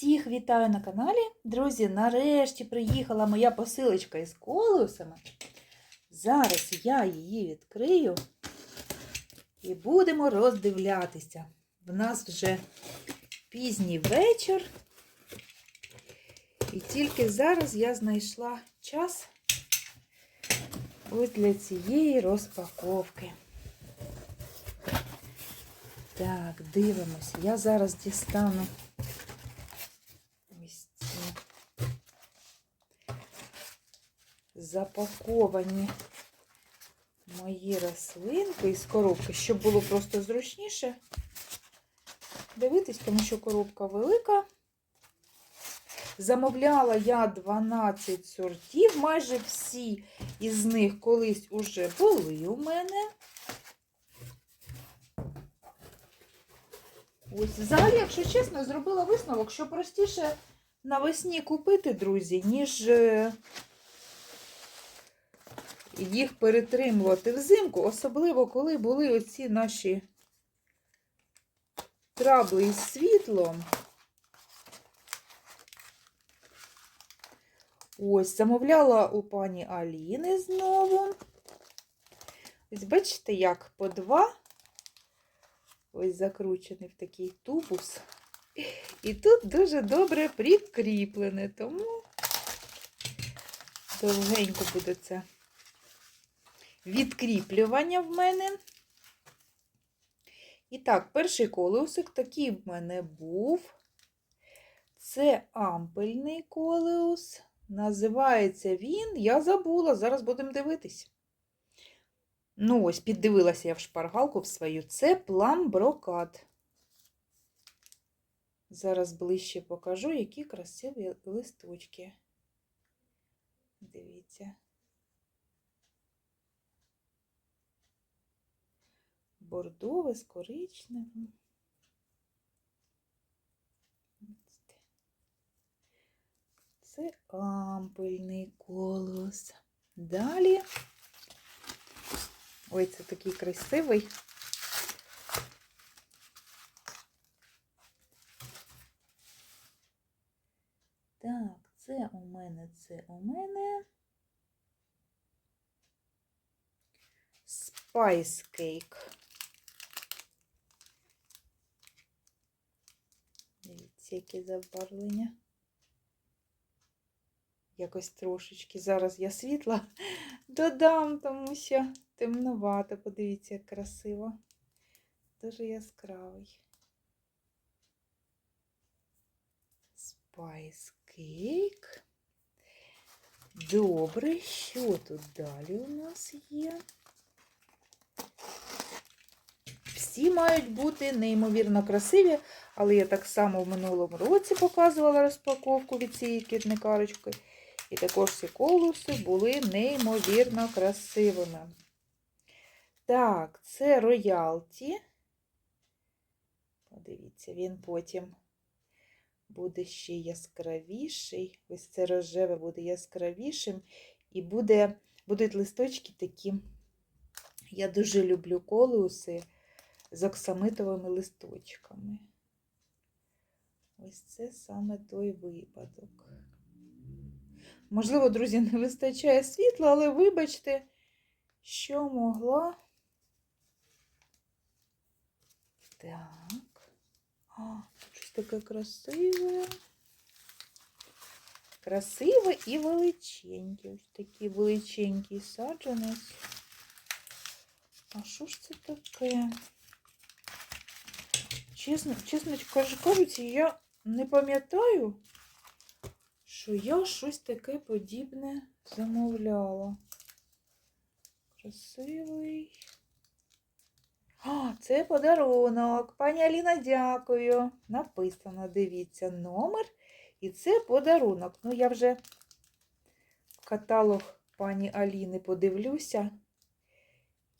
Всіх вітаю на каналі. Друзі, нарешті приїхала моя посилочка із колесами. Зараз я її відкрию і будемо роздивлятися. В нас вже пізній вечір. І тільки зараз я знайшла час ось для цієї розпаковки. Так, дивимося. Я зараз дістану ось ці запаковані мої рослинки із коробки, щоб було просто зручніше дивитись, тому що коробка велика. Замовляла я 12 сортів, майже всі із них колись уже були у мене. Ось взагалі, якщо чесно, зробила висновок, що простіше навесні купити, друзі, ніж е, їх перетримувати взимку, особливо коли були оці наші трабли із світлом. Ось, замовляла у пані Аліни знову. Ось бачите, як по два. Ось закручений в такий тубус. І тут дуже добре прикріплене, тому довгенько буде це відкріплювання в мене. І так, перший колеусик такий в мене був. Це ампельний колеус. Називається він, я забула, зараз будемо дивитись. Ну, ось, піддивилася я в шпаргалку в свою. Це плам брокат. Зараз ближче покажу, які красиві листочки. Дивіться. Бордове з коричневим. Це ампельний колос. Далі. Ой, це такий красивий. Так, це у мене, це у мене. Спайс кейк. Дивіться, яке забарвлення. Якось трошечки. Зараз я світла додам, тому що темновато. Подивіться, як красиво. Дуже яскравий. Спайс кейк. Добре, що тут далі у нас є? Всі мають бути неймовірно красиві, але я так само в минулому році показувала розпаковку від цієї квітникарочки. І також ці колуси були неймовірно красивими. Так, це роялті. Подивіться, він потім буде ще яскравіший. Ось це рожеве буде яскравішим. І буде, будуть листочки такі. Я дуже люблю колеуси з оксамитовими листочками. Ось це саме той випадок. Можливо, друзі, не вистачає світла, але вибачте, що могла. Так. А, щось таке красиве. Красиве і величеньке. Ось такий величенький саджанець. А що ж це таке? Чесно, чесно кажучи, я не пам'ятаю, що я щось таке подібне замовляла. Красивий. А, це подарунок. Пані Аліна, дякую. Написано, дивіться, номер. І це подарунок. Ну, я вже в каталог пані Аліни подивлюся,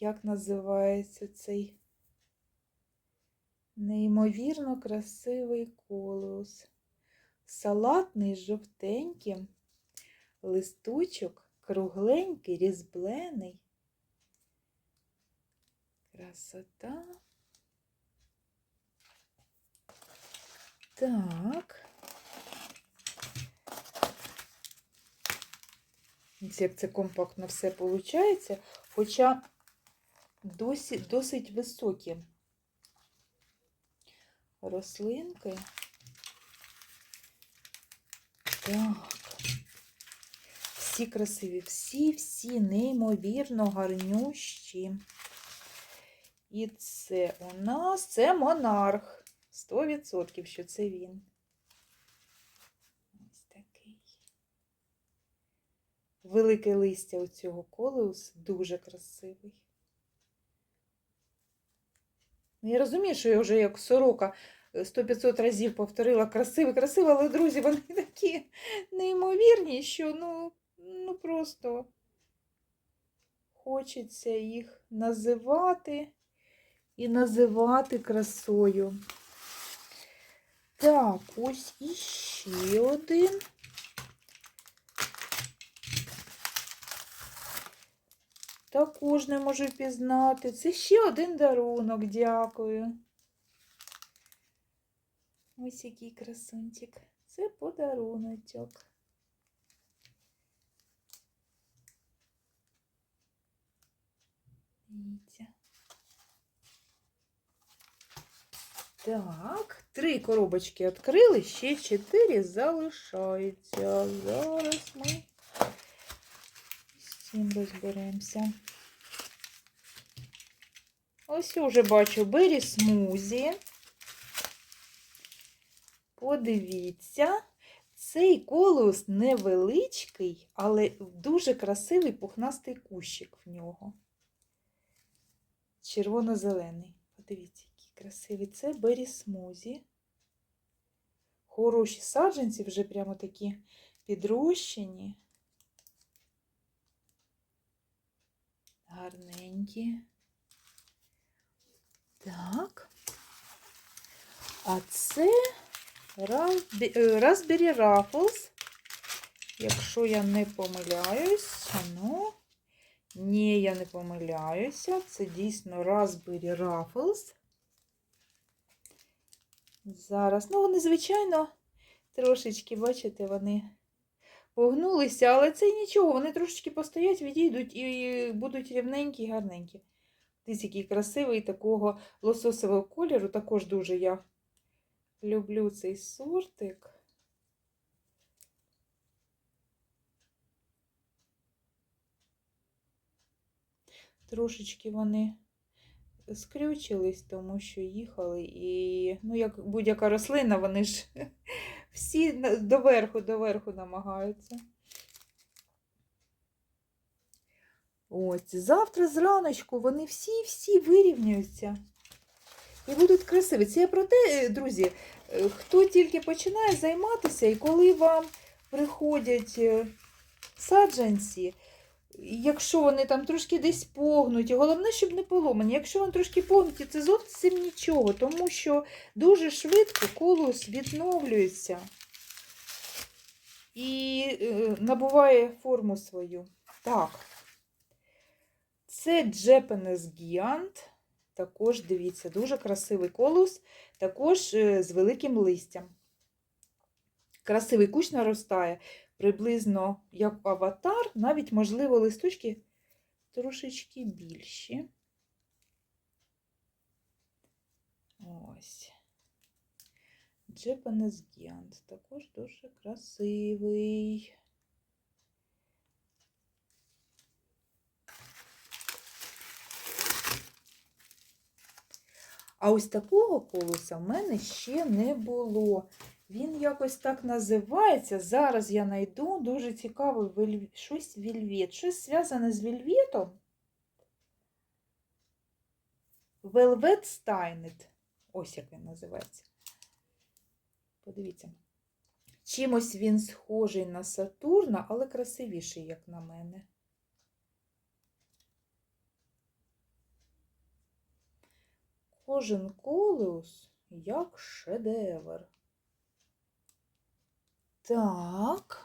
як називається цей неймовірно красивий колос, салатний жовтенький, листочок кругленький, різблений. Красота. Так. Як це компактно все виходить, хоча досі, досить високі рослинки. Так. Всі красиві, всі-всі неймовірно гарнющі. І це у нас це монарх. 100% що це він. Ось такий. Велике листя у цього колеус дуже красивий. Ну, Я розумію, що я вже як сорока 100-500 разів повторила красиве, красиве, але, друзі, вони такі неймовірні, що ну, ну просто хочеться їх називати і називати красою. Так, ось іще один. Також не можу пізнати. Це ще один дарунок, дякую. Ось який красунчик. Це подаруночок. Дивіться. Так, три коробочки відкрили, ще чотири залишаються. Зараз ми цим розберемося. Ось уже бачу бері смузі. Подивіться, цей колос невеличкий, але дуже красивий пухнастий кущик в нього. Червоно-зелений. Подивіться, який красивий. Це бері смузі. Хороші саджанці вже прямо такі підрощені. Гарненькі. Так. А це Raspberry Ruffles. Якщо я не помиляюсь, ну, ні, я не помиляюся. Це дійсно Raspberry Ruffles. Зараз, ну, вони, звичайно, трошечки, бачите, вони погнулися, але це нічого, вони трошечки постоять, відійдуть і будуть рівненькі і гарненькі. Дивіться, який красивий такого лососового кольору, також дуже я люблю цей сортик. Трошечки вони скрючились, тому що їхали, і, ну, як будь-яка рослина, вони ж всі доверху, доверху намагаються. Ось, завтра зраночку вони всі-всі вирівнюються. І будуть красиві. Це про те, друзі, е, хто тільки починає займатися, і коли вам приходять е, саджанці, якщо вони там трошки десь погнуті, головне, щоб не поломані. Якщо вони трошки погнуті, це зовсім нічого, тому що дуже швидко колос відновлюється і е, набуває форму свою. Так, це Japanese Giant. Також, дивіться, дуже красивий колос, також е, з великим листям. Красивий кущ наростає, приблизно як аватар, навіть, можливо, листочки трошечки більші. Ось. Japanese Giant також дуже красивий. А ось такого колоса в мене ще не було. Він якось так називається. Зараз я знайду дуже цікавий вельв... щось вільвет. Щось зв'язане з вільветом. Velvet Steinet. Ось як він називається. Подивіться. Чимось він схожий на Сатурна, але красивіший, як на мене. Кожен колеус як шедевр. Так.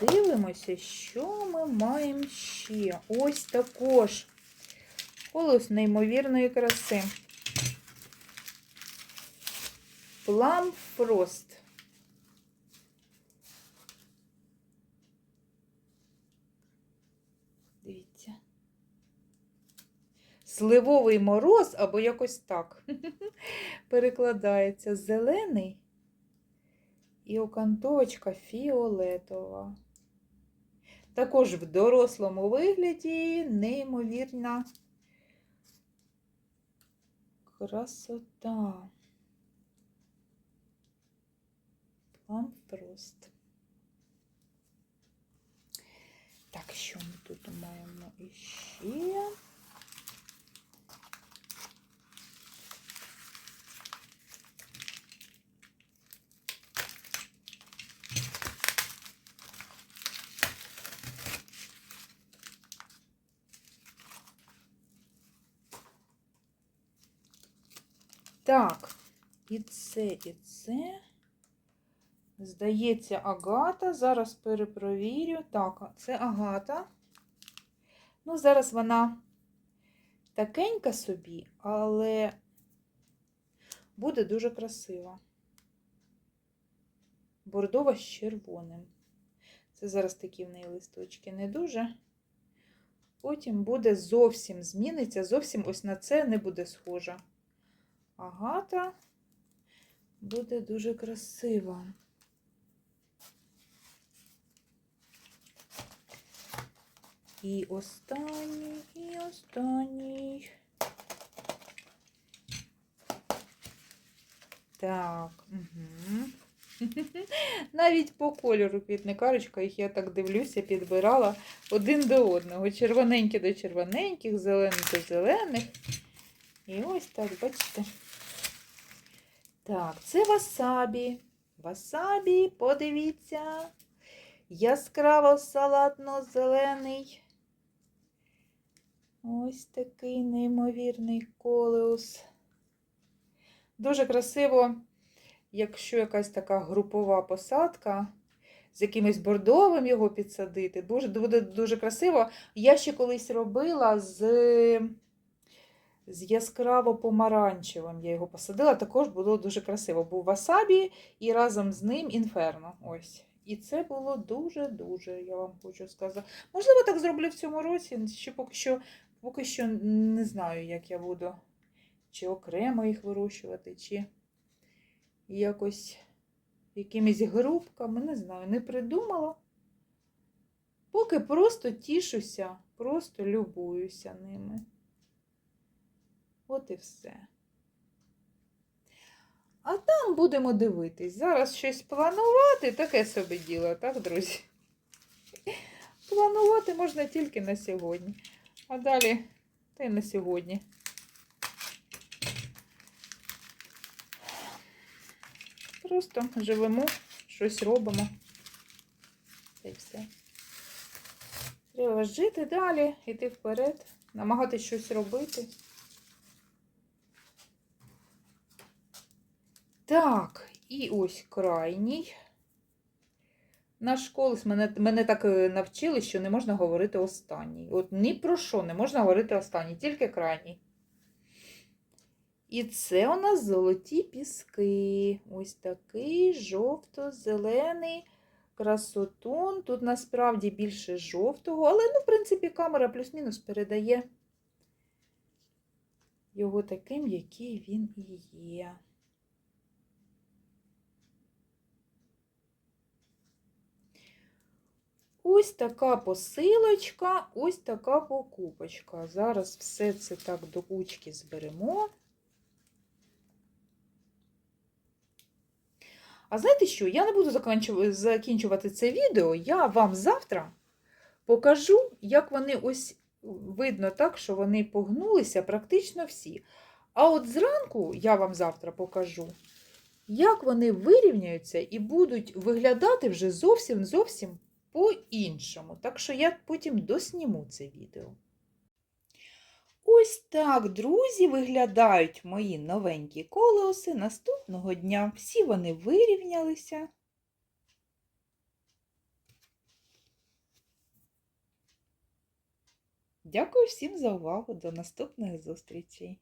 Дивимося, що ми маємо ще. Ось також колос неймовірної краси. Плам Frost. Дивіться. Сливовий мороз або якось так перекладається зелений і окантовочка фіолетова. Також в дорослому вигляді неймовірна красота. Plum Frost. Так, що ми тут маємо іще? Так, і це, і це. Здається, агата. Зараз перепровірю. Так, це агата. Ну, зараз вона такенька собі, але буде дуже красива. Бордова з червоним. Це зараз такі в неї листочки не дуже. Потім буде зовсім зміниться, зовсім ось на це не буде схожа. Агата буде дуже красива. І останній, і останній. Так, угу. Навіть по кольору квітникарочка, їх я так дивлюся, підбирала один до одного. Червоненькі до червоненьких, зелені до зелених. І ось так, бачите. Так, це васабі. Васабі, подивіться. Яскраво салатно-зелений. Ось такий неймовірний колеус. Дуже красиво, якщо якась така групова посадка, з якимось бордовим його підсадити. Буде, буде дуже красиво. Я ще колись робила з, з яскраво помаранчевим. Я його посадила, також було дуже красиво. Був васабі і разом з ним інферно. Ось. І це було дуже-дуже, я вам хочу сказати. Можливо, так зроблю в цьому році, ще поки що, поки що не знаю, як я буду. Чи окремо їх вирощувати, чи якось якимись групками, не знаю, не придумала. Поки просто тішуся, просто любуюся ними. От і все. А там будемо дивитись. Зараз щось планувати, таке собі діло, так, друзі? Планувати можна тільки на сьогодні. А далі та й на сьогодні. Просто живемо, щось робимо. Та й все. Треба жити далі, йти вперед, намагатися щось робити. Так, і ось крайній. Наш колись мене, мене так е, навчили, що не можна говорити останній. От ні про що не можна говорити останній, тільки крайній. І це у нас золоті піски. Ось такий жовто-зелений красотун. Тут насправді більше жовтого, але, ну, в принципі, камера плюс-мінус передає його таким, який він і є. Ось така посилочка, ось така покупочка. Зараз все це так до кучки зберемо. А знаєте що? Я не буду закінчувати це відео. Я вам завтра покажу, як вони ось видно так, що вони погнулися практично всі. А от зранку я вам завтра покажу, як вони вирівняються і будуть виглядати вже зовсім зовсім по-іншому. Так що я потім досніму це відео. Ось так, друзі, виглядають мої новенькі колеоси наступного дня. Всі вони вирівнялися. Дякую всім за увагу. До наступних зустрічей!